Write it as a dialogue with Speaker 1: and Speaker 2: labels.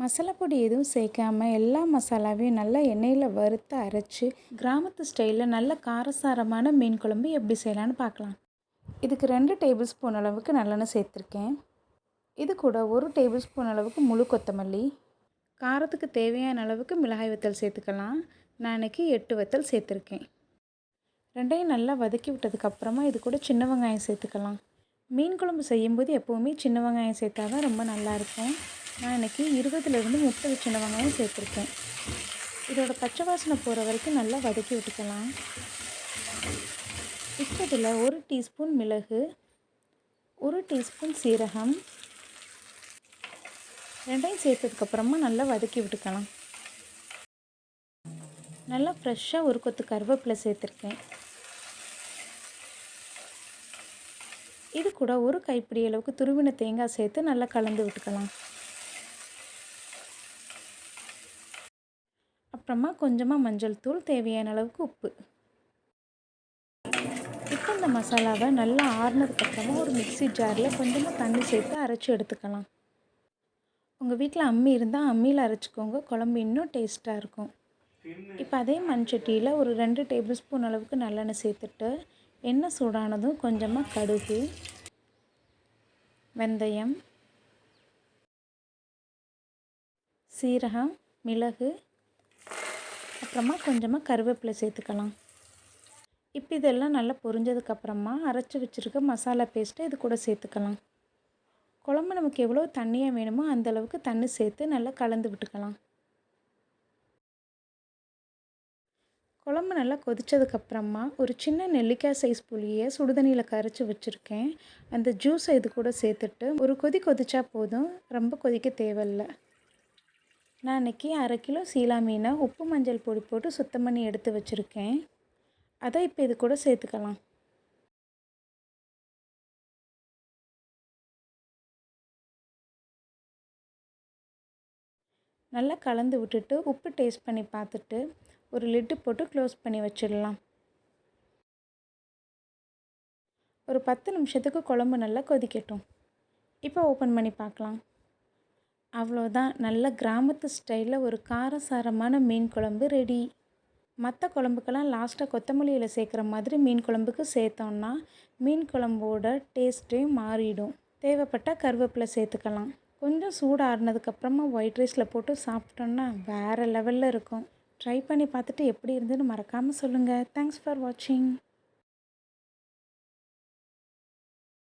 Speaker 1: மசாலா பொடி எதுவும் சேர்க்காமல் எல்லா மசாலாவையும் நல்லா எண்ணெயில் வறுத்து அரைச்சி கிராமத்து ஸ்டைலில் நல்ல காரசாரமான மீன் குழம்பு எப்படி செய்யலான்னு பார்க்கலாம். இதுக்கு ரெண்டு டேபிள் ஸ்பூன் அளவுக்கு நல்லெண்ணெய் சேர்த்துருக்கேன். இது கூட ஒரு டேபிள் ஸ்பூன் அளவுக்கு முழு கொத்தமல்லி. காரத்துக்கு தேவையான அளவுக்கு மிளகாய் வத்தல் சேர்த்துக்கலாம். நான் இன்றைக்கி எட்டு வத்தல் சேர்த்துருக்கேன். ரெண்டையும் நல்லா வதக்கி விட்டதுக்கப்புறமா இது கூட சின்ன வெங்காயம் சேர்த்துக்கலாம். மீன் குழம்பு செய்யும்போது எப்போவுமே சின்ன வெங்காயம் சேர்த்தா தான் ரொம்ப நல்லாயிருக்கும் நான் இன்றைக்கி இருபதுலேருந்து முப்பது சின்ன வெங்காயம் சேர்த்துருக்கேன். இதோட பச்சை வாசனை போகிற வரைக்கும் நல்லா வதக்கி விட்டுக்கலாம். இப்போ இதில் ஒரு டீஸ்பூன் மிளகு ஒரு டீஸ்பூன் சீரகம் ரெண்டையும் சேர்த்ததுக்கப்புறமா நல்லா வதக்கி விட்டுக்கலாம். நல்லா ஃப்ரெஷ்ஷாக ஒரு கொத்து கருவேப்பிலை சேர்த்துருக்கேன். இது கூட ஒரு கைப்பிடி அளவுக்கு துருவின தேங்காய் சேர்த்து நல்லா கலந்து விட்டுக்கலாம். அப்புறமா கொஞ்சமாக மஞ்சள் தூள் தேவையான அளவுக்கு உப்பு. இப்போ இந்த மசாலாவை நல்லா ஆறுனதுக்கப்புறமா ஒரு மிக்சி ஜாரில் கொஞ்சமாக தண்ணி சேர்த்து அரைச்சி எடுத்துக்கலாம். உங்கள் வீட்டில் அம்மி இருந்தால் அம்மியில் அரைச்சிக்கோங்க. குழம்பு இன்னும் டேஸ்ட்டாக இருக்கும். இப்போ அதே மண்சட்டியில் ஒரு ரெண்டு டேபிள் ஸ்பூன் அளவுக்கு நல்லெண்ணெய் சேர்த்துட்டு எண்ணெய் சூடானதும் கொஞ்சமாக கடுகு வெந்தயம் சீரகம் மிளகு அப்புறமா கொஞ்சமாக கருவேப்பிலை சேர்த்துக்கலாம். இப்போ இதெல்லாம் நல்லா பொரிஞ்சதுக்கப்புறமா அரைச்சி வச்சுருக்க மசாலா பேஸ்ட்டை இது கூட சேர்த்துக்கலாம். குழம்பு நமக்கு எவ்வளோ தண்ணியாக வேணுமோ அந்தளவுக்கு தண்ணி சேர்த்து நல்லா கலந்து விட்டுக்கலாம். குழம்பு நல்லா கொதித்ததுக்கப்புறமா ஒரு சின்ன நெல்லிக்காய் சைஸ் புளியை சுடுதண்ணியில் கரைச்சி வச்சுருக்கேன். அந்த ஜூஸை இது கூட சேர்த்துட்டு ஒரு கொதி கொதிச்சா போதும். ரொம்ப கொதிக்க தேவையில்லை. நான் இன்றைக்கி அரை கிலோ சீலா மீனை உப்பு மஞ்சள் பொடி போட்டு சுத்தம் பண்ணி எடுத்து வச்சுருக்கேன். அதை இப்போ இது கூட சேர்த்துக்கலாம். நல்லா கலந்து விட்டுட்டு உப்பு டேஸ்ட் பண்ணி பார்த்துட்டு ஒரு லிட்டு போட்டு க்ளோஸ் பண்ணி வச்சிடலாம். ஒரு பத்து நிமிஷத்துக்கு குழம்பு நல்லா கொதிக்கட்டும். இப்போ ஓப்பன் பண்ணி பார்க்கலாம். அவ்வளோதான். நல்ல கிராமத்து ஸ்டைலில் ஒரு காரசாரமான மீன் குழம்பு ரெடி மற்ற குழம்புக்கெல்லாம் லாஸ்ட்டாக கொத்தமல்லியில் சேர்க்குற மாதிரி மீன் குழம்புக்கு சேர்த்தோன்னா மீன் குழம்போட டேஸ்ட்டே மாறிடும். தேவைப்பட்டால் கருவேப்பிலை சேர்த்துக்கலாம். கொஞ்சம் சூடு ஆறுனதுக்கப்புறமா ஒயிட் ரைஸில் போட்டு சாப்பிட்டோன்னா வேறு லெவலில் இருக்கும். ட்ரை பண்ணி பார்த்துட்டு எப்படி இருந்துன்னு மறக்காமல் சொல்லுங்கள் தேங்க்ஸ் ஃபார் வாட்சிங்